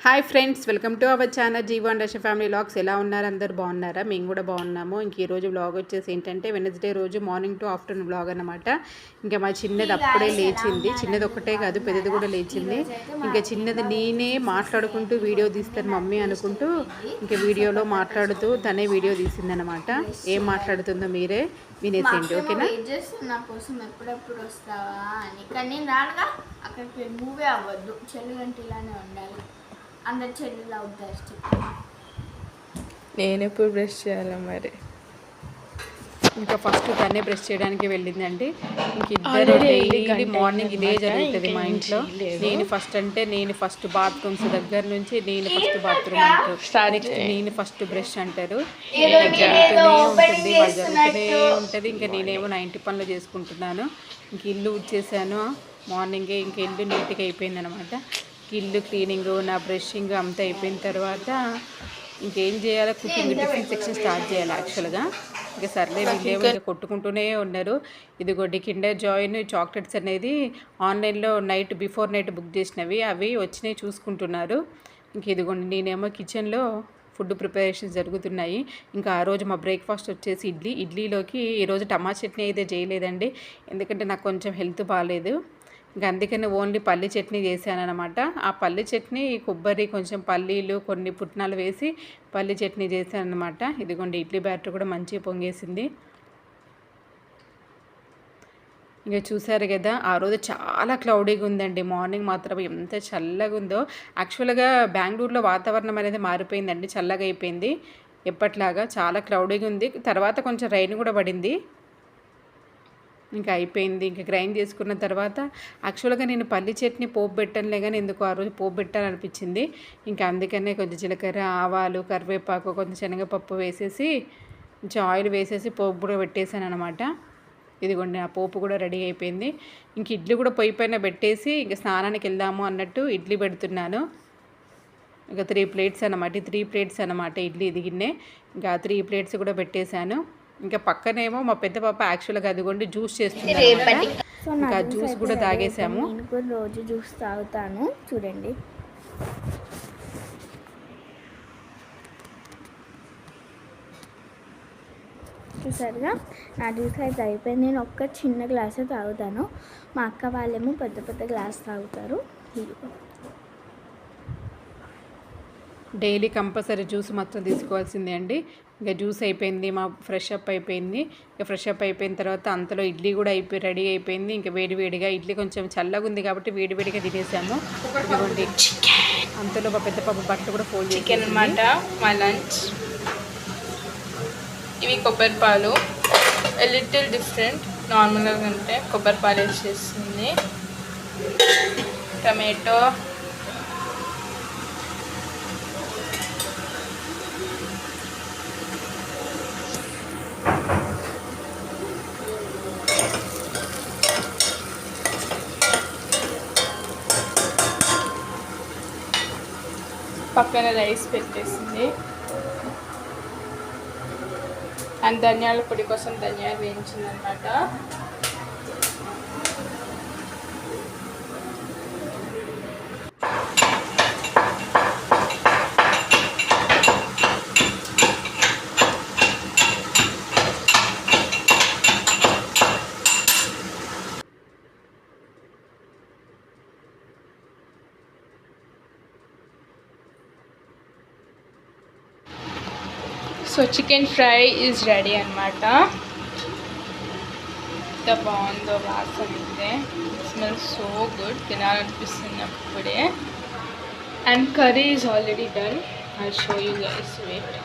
Hi friends welcome to our channel GO and రష family logs ఎలా ఉన్నారు? అందరు బాగున్నారా? మేము కూడా బాగున్నాము. ఇంక ఈ రోజు బ్లాగ్ వచ్చేసి ఏంటంటే వెనస్డే రోజు మార్నింగ్ టు ఆఫ్టర్నూన్ బ్లాగ్ అన్నమాట. ఇంకా మా చిన్నది అప్పుడే లేచింది. చిన్నది ఒకటే కాదు పెద్దది కూడా లేచింది. ఇంకా చిన్నది నేనే మాట్లాడుకుంటూ వీడియో తీస్తాను మమ్మీ అనుకుంటూ ఇంకా వీడియోలో మాట్లాడుతూ తనే వీడియో తీసిందనమాట ఏం మాట్లాడుతుందో మీరే వినేసేయండి ఓకేనా? వెయిట్ చేస్తుంది నా కోసం ఎప్పుడెప్పుడు వస్తావా అని. కానీ నేను రానుగా అక్కడికి మూవే అవ్వద్దు. చెల్లి ఇలానే ఉండాలి. అందరు చెల్లెలు అవుతారు చెప్పి. నేను ఎప్పుడు బ్రష్ చేయాలి మరి? ఇంకా ఫస్ట్ తనే బ్రష్ చేయడానికి వెళ్ళిందండి. ఇంక ఇద్దరు డైలీ మార్నింగ్ ఇదే జరుగుతుంది మా ఇంట్లో. నేను ఫస్ట్ అంటే నేను ఫస్ట్ బాత్రూమ్స్ దగ్గర నుంచి నేను ఫస్ట్ బాత్రూమ్ అంటారు. నెక్స్ట్ నేను ఫస్ట్ బ్రష్ అంటారు. జరుగుతూనే ఉంటుంది జరుగుతూనే ఉంటుంది. ఇంకా నేనేమో నా ఇంటి పనులు చేసుకుంటున్నాను. ఇంక ఇల్లు ఉచ్చేసాను మార్నింగే ఇంక ఇల్లు నీట్గా అయిపోయింది అనమాట ఇల్లు క్లీనింగ్ నా బ్రషింగ్ అంతా అయిపోయిన తర్వాత ఇంకేం చేయాలి? కుకింగ్ టిఫిన్ సెక్షన్ స్టార్ట్ చేయాలి యాక్చువల్గా. ఇంకా సర్లే వీళ్ళేమో కొట్టుకుంటూనే ఉన్నారు. ఇదిగోండి కిండర్ జాయిన్ చాక్లెట్స్ అనేది ఆన్లైన్లో నైట్ బిఫోర్ నైట్ బుక్ చేసినవి అవి వచ్చినాయి చూసుకుంటున్నారు. ఇంక ఇదిగోండి నేనేమో కిచెన్లో ఫుడ్ ప్రిపరేషన్స్ జరుగుతున్నాయి. ఇంకా ఆ రోజు మా బ్రేక్ఫాస్ట్ వచ్చేసి ఇడ్లీ. ఇడ్లీలోకి ఈరోజు టమాటా చట్నీ అయితే చేయలేదండి. ఎందుకంటే నాకు కొంచెం హెల్త్ బాగాలేదు అందుకని ఓన్లీ పల్లి చట్నీ చేశానమాట ఆ పల్లి చట్నీ కొబ్బరి కొంచెం పల్లీలు కొన్ని పుట్నాలు వేసి పల్లి చట్నీ చేశానమాట ఇదిగోండి ఇడ్లీ బ్యాటర్ కూడా మంచిగా పొంగేసింది. ఇంకా చూసారు కదా ఆ రోజు చాలా క్లౌడీగా ఉందండి. మార్నింగ్ మాత్రం ఎంత చల్లగా ఉందో. యాక్చువల్గా బెంగళూరులో వాతావరణం అనేది మారిపోయిందండి చల్లగా అయిపోయింది. ఎప్పట్లాగా చాలా క్లౌడీగా ఉంది. తర్వాత కొంచెం రైన్ కూడా పడింది. ఇంకా అయిపోయింది. ఇంకా గ్రైండ్ చేసుకున్న తర్వాత యాక్చువల్గా నేను పల్లి చట్నీ పోపు పెట్టనులే కానీ ఎందుకు ఆ రోజు పోపు పెట్టాలనిపించింది. ఇంకా అందుకనే కొంచెం జీలకర్ర ఆవాలు కరివేపాకు కొంచెం శనగపప్పు వేసేసి కొంచెం ఆయిల్ వేసేసి పోపు కూడా పెట్టేశాను అనమాట ఇదిగోండి ఆ పోపు కూడా రెడీ అయిపోయింది. ఇంక ఇడ్లీ కూడా పొయ్యి పైన పెట్టేసి ఇంక స్నానానికి వెళ్దాము అన్నట్టు ఇడ్లీ పెడుతున్నాను. ఇంకా త్రీ ప్లేట్స్ అన్నమాట త్రీ ప్లేట్స్ అనమాట ఇడ్లీ దిగిన్నే ఇంకా త్రీ ప్లేట్స్ కూడా పెట్టేశాను. ఇంకా పక్కనేమో మా పెద్ద పాప యాక్చువల్గా అదిగోండి జ్యూస్ చేస్తుంది ఇంకా జ్యూస్ కూడా తాగేసాము. రోజు జ్యూస్ తాగుతాను. చూడండి. చూసారుగా? నా జ్యూస్ అయితే అయిపోయింది. నేను ఒక్క చిన్న గ్లాసే తాగుతాను. మా అక్క వాళ్ళేమో పెద్ద పెద్ద గ్లాస్ తాగుతారు. ఇదిగో. డైలీ కంపల్సరీ జ్యూస్ మాత్రం తీసుకోవాల్సిందే అండి. ఇంకా జ్యూస్ అయిపోయింది మా ఫ్రెష్ అప్ అయిపోయింది. ఇంకా ఫ్రెష్ అప్ అయిపోయిన తర్వాత అంతలో ఇడ్లీ కూడా అయిపోయి రెడీ అయిపోయింది. ఇంకా వేడి వేడిగా ఇడ్లీ కొంచెం చల్లగా ఉంది కాబట్టి వేడి వేడిగా తినేసాము. ఇదిగోండి. అంతలో మా పెద్ద పాప బట్టలు కూడా ఫోల్డ్ చికెన్ అనమాట మా లంచ్. ఇవి కొబ్బరి పాలు. లిటిల్ డిఫరెంట్ నార్మల్గా కంటే కొబ్బరి పాలు వేసి చేస్తుంది. టమాటో పక్కన రైస్ పెట్టేసింది. అండ్ ధనియాల పొడి కోసం ధనియాలు వేయించింది so chicken fry is ready అనమాట ఎంత బాగుందో వాసన అయితే. స్మెల్ సో గుడ్ తినాలనిపిస్తుంది అప్పుడే. And curry is already done I show you guys wait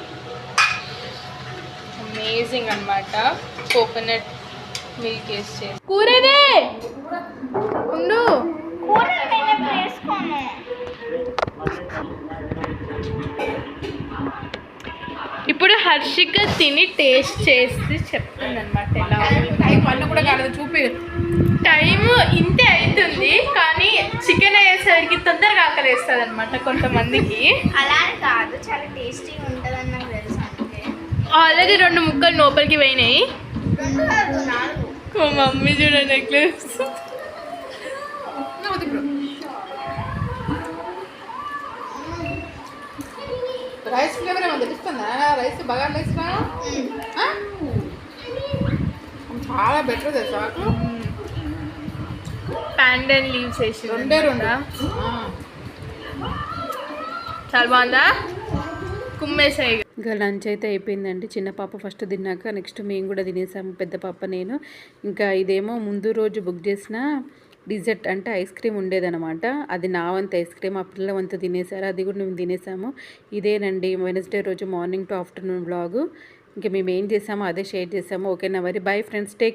amazing అనమాట కోకోనట్ మిల్క్ వేసి చేసి. కూరదే ఉండు. ఇప్పుడు హర్షిక తిని టేస్ట్ చేసి చెప్తుంది అనమాట ఎలా పళ్ళు కూడా కాలేదు చూపి టైం ఇంతే అవుతుంది కానీ చికెన్ అయ్యేసరికి తొందరగా ఆకలేస్తుంది అనమాట కొంతమందికి. అలా కాదు చాలా టేస్టీగా ఉంటుందని నాకు తెలుసు ఆల్రెడీ రెండు ముక్కలు లోపలికి పోయినాయి. రెండు కాదు నాలుగు. మా మమ్మీ చూడ నెక్లెస్. రైస్ బాగా రైస్ చాలా బెటర్ తెలుసా ప్యాండన్ లీవ్స్ వేసి రెండే. చాలా బాగుందా? కుమ్మేసాయి ఇంకా లంచ్ అయితే అయిపోయిందండి. చిన్న పాప ఫస్ట్ తిన్నాక నెక్స్ట్ మేము కూడా తినేసాము. పెద్ద పాప నేను. ఇంకా ఇదేమో ముందు రోజు బుక్ చేసిన డిజర్ట్ అంటే ఐస్ క్రీమ్ ఉండేదనమాట అది నా వంత ఐస్ క్రీమ్ ఆ పిల్లల వంతు తినేసారు అది కూడా మేము తినేసాము. ఇదేనండి వెనస్డే రోజు మార్నింగ్ టు ఆఫ్టర్నూన్ బ్లాగు ఇంకా మేము ఏం చేసామో అదే షేర్ చేసాము. ఓకేనా మరి? Bye friends. టేక్